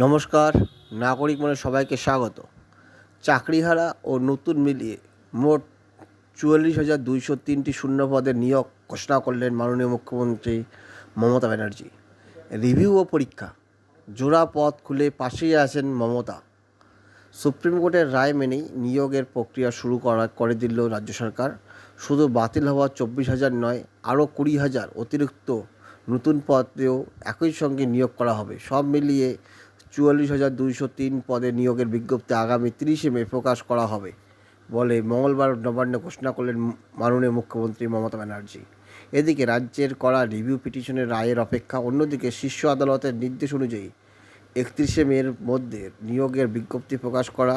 নমস্কার, নাগরিক মনে সবাইকে স্বাগত। চাকরিহারা ও নতুন মিলিয়ে মোট চুয়াল্লিশ হাজার দুইশো তিনটি শূন্য পদের নিয়োগ ঘোষণা করলেন মাননীয় মুখ্যমন্ত্রী মমতা ব্যানার্জি। রিভিউ ও পরীক্ষা, জোড়া পথ খুলে পাশেই আছেন মমতা। সুপ্রিম কোর্টের রায় মেনেই নিয়োগের প্রক্রিয়া শুরু করা করে দিল রাজ্য সরকার। শুধু বাতিল হওয়া চব্বিশ হাজার নয়, আরও কুড়ি হাজার অতিরিক্ত নতুন পদেও একই সঙ্গে নিয়োগ করা হবে। সব মিলিয়ে চুয়াল্লিশ হাজার দুইশো তিন পদে নিয়োগের বিজ্ঞপ্তি আগামী তিরিশে মে প্রকাশ করা হবে বলে মঙ্গলবার নবান্নে ঘোষণা করলেন মাননীয় মুখ্যমন্ত্রী মমতা ব্যানার্জি। এদিকে রাজ্যের করা রিভিউ পিটিশনের রায়ের অপেক্ষা অন্যদিকে শীর্ষ আদালতের নির্দেশ অনুযায়ী একত্রিশে মের মধ্যে নিয়োগের বিজ্ঞপ্তি প্রকাশ করা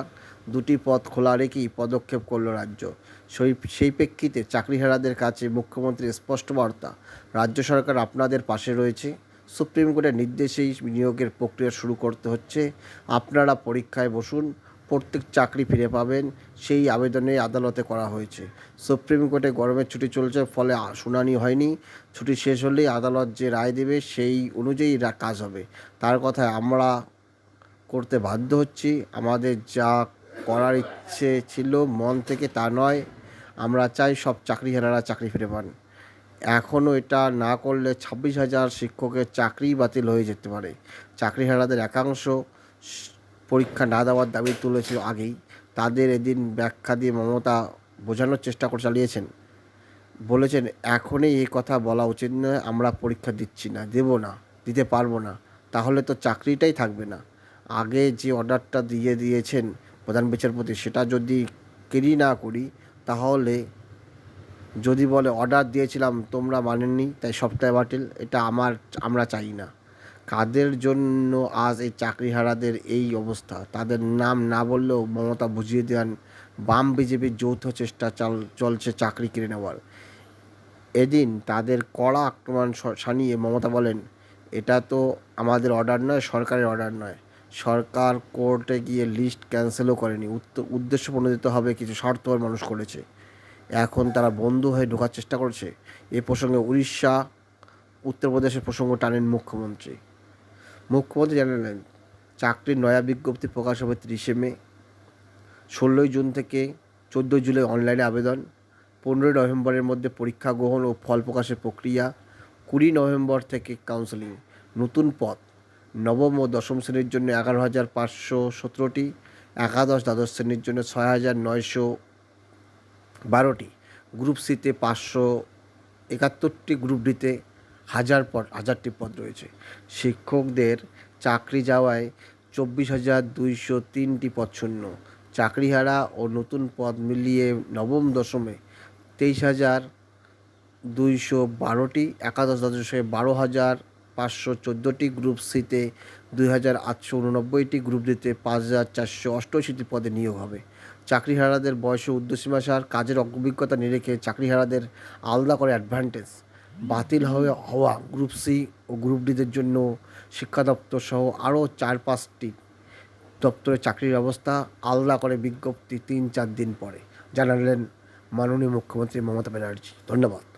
দুটি পদ খোলা রেখেই পদক্ষেপ করল রাজ্য। সেই সেই প্রেক্ষিতে চাকরিহারাদের কাছে মুখ্যমন্ত্রীর স্পষ্ট বার্তা, রাজ্য সরকার আপনাদের পাশে রয়েছে সুপ্রিম কোর্টের নির্দেশেই বিনিয়োগের প্রক্রিয়া শুরু করতে হচ্ছে। আপনারা পরীক্ষায় বসুন, প্রত্যেক চাকরি ফিরে পাবেন, সেই আবেদনে আদালতে করা হয়েছে। সুপ্রিম কোর্টে গরমের ছুটি চলছে, ফলে শুনানি হয়নি। ছুটি শেষ হলেই আদালত যে রায় দেবে, সেই অনুযায়ী কাজ হবে। তার কথায় আমরা করতে বাধ্য হচ্ছি। আমাদের যা করার ইচ্ছে ছিল, মন থেকে তা নয়। আমরা চাই সব চাকরিহারারা চাকরি ফিরে পান। এখনও এটা না করলে ছাব্বিশ হাজার শিক্ষকের চাকরি বাতিল হয়ে যেতে পারে। চাকরি চাকরিহারাদের একাংশ পরীক্ষা না দেওয়ার দাবি তুলেছিল আগেই। তাদের এদিন ব্যাখ্যা দিয়ে মমতা বোঝানোর চেষ্টা করে চালিয়েছেন। বলেছেন, এখনই এই কথা বলা উচিত নয়, আমরা পরীক্ষা দিচ্ছি না, দেব না, দিতে পারব না, তাহলে তো চাকরিটাই থাকবে না। আগে যে অর্ডারটা দিয়ে দিয়েছেন প্রধান বিচারপতি, সেটা যদি কেরি না করি, তাহলে যদি বলে অর্ডার দিয়েছিলাম, তোমরা মানেননি, তাই সপ্তাহে বাতিল। এটা আমার, আমরা চাই না। কাদের জন্য আজ এই চাকরিহারাদের এই অবস্থা? তাদের নাম না বললেও মমতা বুঝিয়ে দেন, বাম বিজেপির যৌথ চেষ্টা চাল, চলছে চাকরি কেড়ে নেওয়ার। এদিন তাদের কড়া আক্রমণ সানিয়ে মমতা বলেন, এটা তো আমাদের অর্ডার নয়, সরকারের অর্ডার নয়। সরকার কোর্টে গিয়ে লিস্ট ক্যান্সেলও করেনি। উদ্দেশ্য প্রণোদিত হবে, কিছু স্বার্থপর মানুষ করেছে। এখন তারা বন্ধু হয়ে ঢোকার চেষ্টা করছে। এ প্রসঙ্গে উড়িষ্যা, উত্তরপ্রদেশের প্রসঙ্গ টানেন মুখ্যমন্ত্রী। মুখ্যমন্ত্রী জানালেন চাকরির নয়া বিজ্ঞপ্তি প্রকাশ হবে তিরিশে মে। ষোলোই জুন থেকে চোদ্দোই জুলাই অনলাইনে আবেদন। পনেরোই নভেম্বরের মধ্যে পরীক্ষা গ্রহণ ও ফল প্রকাশের প্রক্রিয়া। কুড়ি নভেম্বর থেকে কাউন্সেলিং। নতুন পদ। নবম ও দশম শ্রেণির জন্য এগারো হাজার পাঁচশো সতেরোটি। একাদশ দ্বাদশ শ্রেণির জন্য ছয় হাজার নয়শো বারোটি। গ্রুপ সিতে পাঁচশো একাত্তরটি গ্রুপ ডিতে হাজার পদ, হাজারটি পদ রয়েছে। শিক্ষকদের চাকরি যাওয়ায় চব্বিশ হাজার দুইশো তিনটি পদ শূন্য। চাকরিহারা ও নতুন পদ মিলিয়ে নবম দশমে তেইশ হাজার দুইশো বারোটি, একাদশ দ্বাদশে বারো হাজার পাঁচশো চোদ্দোটি গ্রুপ সিতে দুই হাজার আটশো উননব্বইটি গ্রুপ ডিতে পাঁচ হাজার চারশো অষ্টআশিটি পদে নিয়োগ হবে। চাকরিহারাদের বয়সে ঊর্ধ্বসীমা সার কাজের অভিজ্ঞতা নিরেখে চাকরিহারাদের আলাদা করে অ্যাডভান্টেজ বাতিল হয়ে হওয়া গ্রুপ সি ও গ্রুপ ডিদের জন্য শিক্ষা দপ্তর সহ আরও চার পাঁচটি দপ্তরে চাকরির ব্যবস্থা আলাদা করে বিজ্ঞপ্তি তিন চার দিন পরে। জানালেন মাননীয় মুখ্যমন্ত্রী মমতা ব্যানার্জি। ধন্যবাদ।